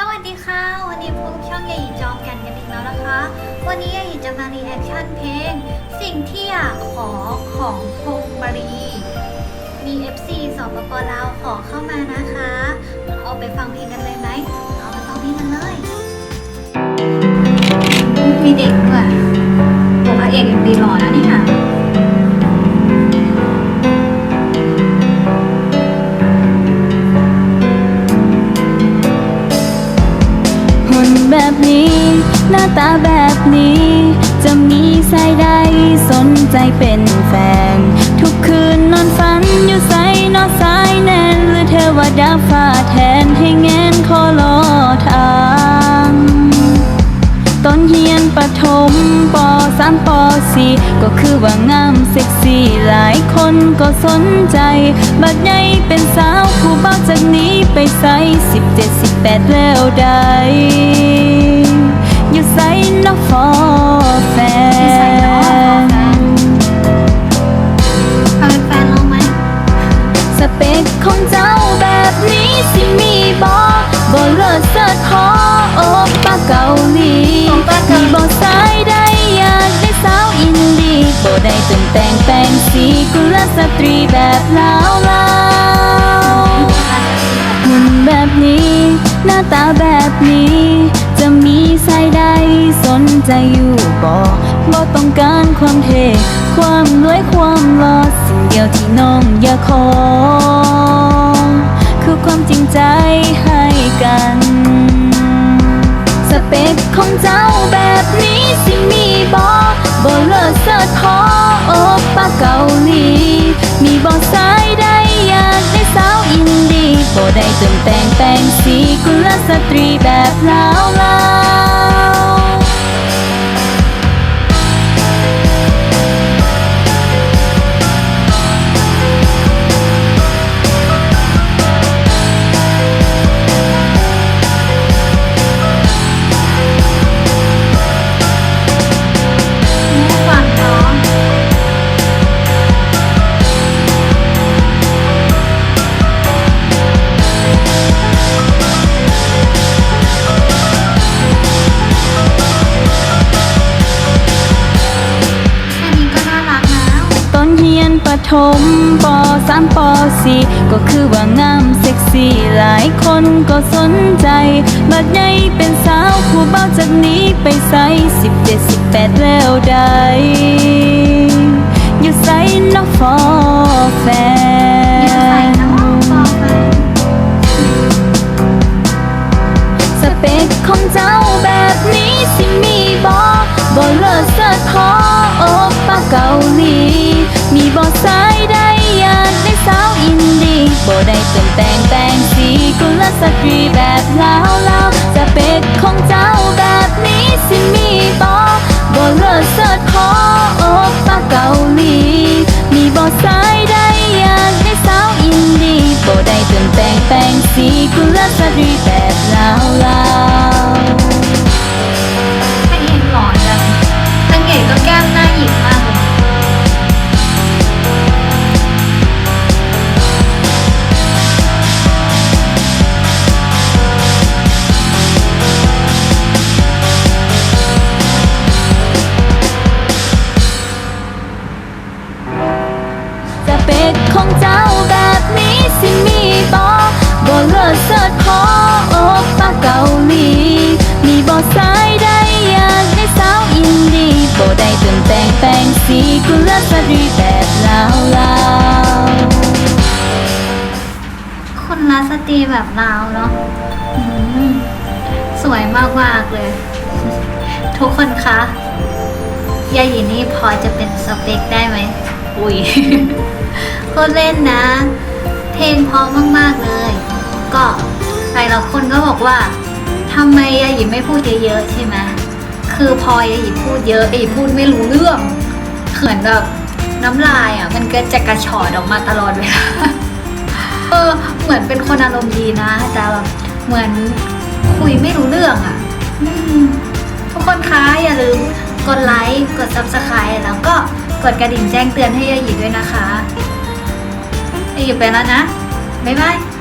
สวัสดีค่ะ วันนี้พุ่งช่องยาหยีจอมกันกันอีกแล้วนะคะ วันนี้ยาหยีจะมารีแอคชั่นเพลง สิ่งที่อยากขอของพงปรีมี FC สปปลาวขอเข้ามานะคะเอาไปฟังเพลงกันเลยไหม เอาไปฟังเพลงกันเลย นี้ หน้าตาแบบนี้ จะมีใส่ใดสนใจเป็นแฟน ทุกคืนนอนฝันอยู่ใสนอนสายแน่นหรือเทวดาฟ้าแทนให้แง ปสี่ก็คือว่างามเซ็กซี่ หลายคนก็สนใจ บัดใหญ่เป็นสาวผู้บ่าวจากนี้ไปใส่สิบเจ็ดสิบแปดแล้วได้อยู่ใส่นอกฟอแฟนเอาเป็นแฟนเราไหมสเปคของเจ้าแบบนี้สิมีบอกบ่เลิศเสิร์ชขอโอปป้าเกาหลีโอป้าเกาหลีมีบ่สา ได้ตึงแต่งแปลงสีกุลสตรีแบบลาวลาวหุ่นแบบนี้ หน้าตาแบบนี้ จะมีสายใดสนใจอยู่บ่บ่ต้องการความเท่ความรวยความหล่อสิ่งเดียวที่น้องอยากขอ คือความจริงใจให้กัน สเปคของเจ้าแบบนี้สิมีบอกบ่เลิศเสิร์ชขอโอปปาเกาหลี มีบอสายได้อยากได้สาวอินดีบอได้ติมแต่งแต่งสีกุลสตรีแบบลาวลา ถมปสามปสี่ก็คือว่างามเซ็กซี่หลายคนก็สนใจ บัดใหญ่เป็นสาวผู้เบาจากนี้ไปใส่สิบเจ็ดสิบแปดแล้วได้ อยู่ใส่นอกฟอ เจ้าแบบนี้สิมีบอกบ่เลิศเสิร์ชขอโอปป้าเกาหลี มีบ่สายได้อยากได้สาวอินดีบ่ได้เติมแต่งแปลงสีกุลสตรีแบบลาวลาวคนรัสตรีแบบเราเนาะอืมสวยมากมากๆเลย ทุกคนคะยาหยีนี่พอจะเป็นสเปคได้ไหม อุ้ย ก็เล่นนะ เพลงเพอมากๆเลย ก็หลายๆคนก็บอกว่าทำไมยาหยีไม่พูดเยอะๆใช่ไหมคือพอยาหยีพูดเยอะยาหยีพูดไม่รู้เรื่องเหมือนแบบน้ำลายอะมันก็จะกระชอดออกมาตลอดเวลาเออเหมือนเป็นคนอารมณ์ดีนะ แต่แบบเหมือนคุยไม่รู้เรื่องอะทุกคนคะอย่าลืมกดไลค์ กด subscribe แล้วก็กดกระดิ่งแจ้งเตือนให้ยายหยีด้วยนะคะ ยายหยีไปแล้วนะ บ๊ายบาย